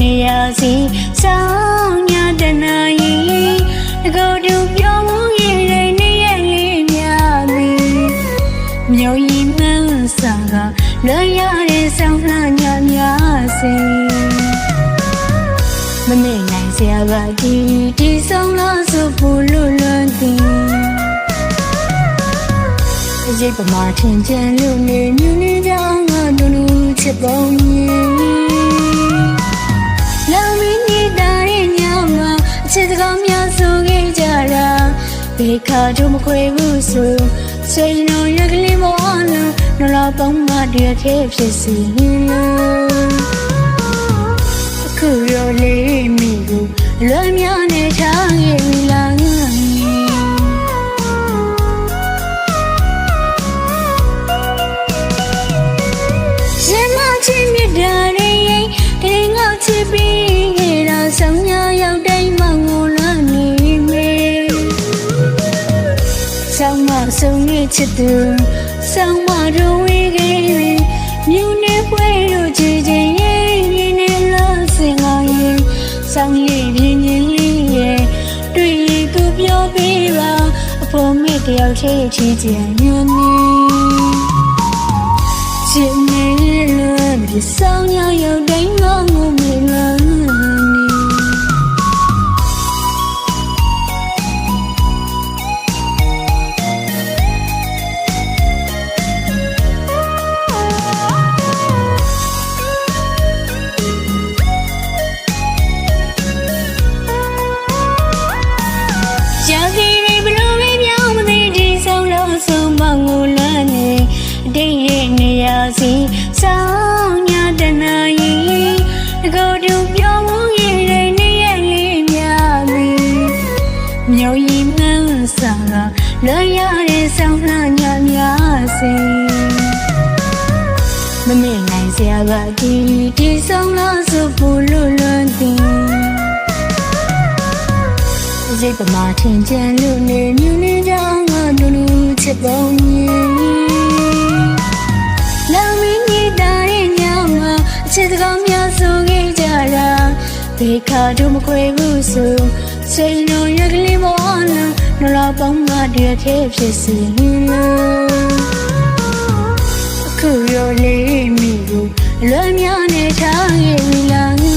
နေရာစီဆောင်းညတနာရီတကောတူပြောမှုရင်လည်းနေရလေးများသည်မြို့ကြီးမှန်းဆောင်ကလွန်ရတဲ့ဆောင်းလှညများစီမမေ့နိုင်စရာပါဒီဒီဆုံးလို့ဆိုဖို့လွတ်လွန်သည်ရိပ်ပမာထင်ကြံလို့နေမြူနေကြ ဘေခါတို့မခွေဘူးဆိုစိတ်လုံးရကလေးမဝလို့နော်လာပေါင်းမတည်းခဲ့ဖြစ်စီ ဆောင်မဆုံးနေချစ်သူဆောင်မတို့ဝေးခဲ့ရင်မြူနေပွဲတို့ချစ်ချင်းရဲ့မြင်နေလို့စင်လာရင်ဆောင်ရည်ပြင်းချင်းလေးရဲ့တွေ့ရင်ကိုပြောပေးပါအဖို့မေတယောက်ချစ်ချစ်ချင်ညနေချစ်နေလို့ဒီဆောင်ရရောက်တိုင်းငေါ မမေ့နိုင်စရာကဒီဒီဆုံးလို့ဆိုဖို့လွတ်လွန်သည်ရိပ်ပမာထင်ကြံလို့နေမြူနေကြငါတို့လူချစ်ပုံရင်လောင်မင်းနေတာရဲ့ညမှာအချစ်စကားများဆိုခဲ့ကြတာဘေခါတို့မခွေဘူးဆိုစိတ်လုံးရကလေးမဝလို့နော်လာပေါင်းမတည်းခဲ့ဖြစ်စီလို့အ ခုရောလေးမိကိုလွမ်းများနေထားရဲ့လားငါ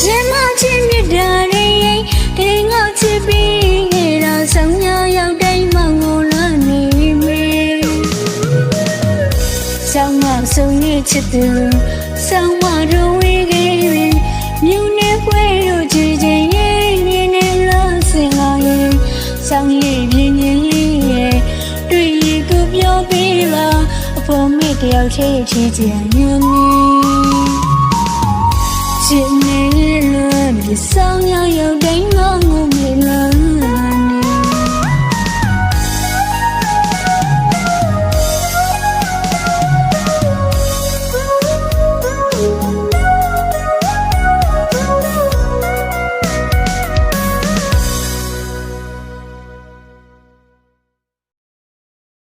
ရှင်မချင်းမြတ်တာရဲ့တရင်ငေါချစ်ပြီးခဲ့တာဆောင်ညာရောက်တိုင်းမှငိုလွမ်းနေမေဆောင်မဆုံးနေချစ်သူဆောင်မတို့ဝေးခဲ့ရင်မြူနေပွဲတို့ချစ်ချင်းရဲ့ မေတယောက်ချစ်ချစ်ချင်ည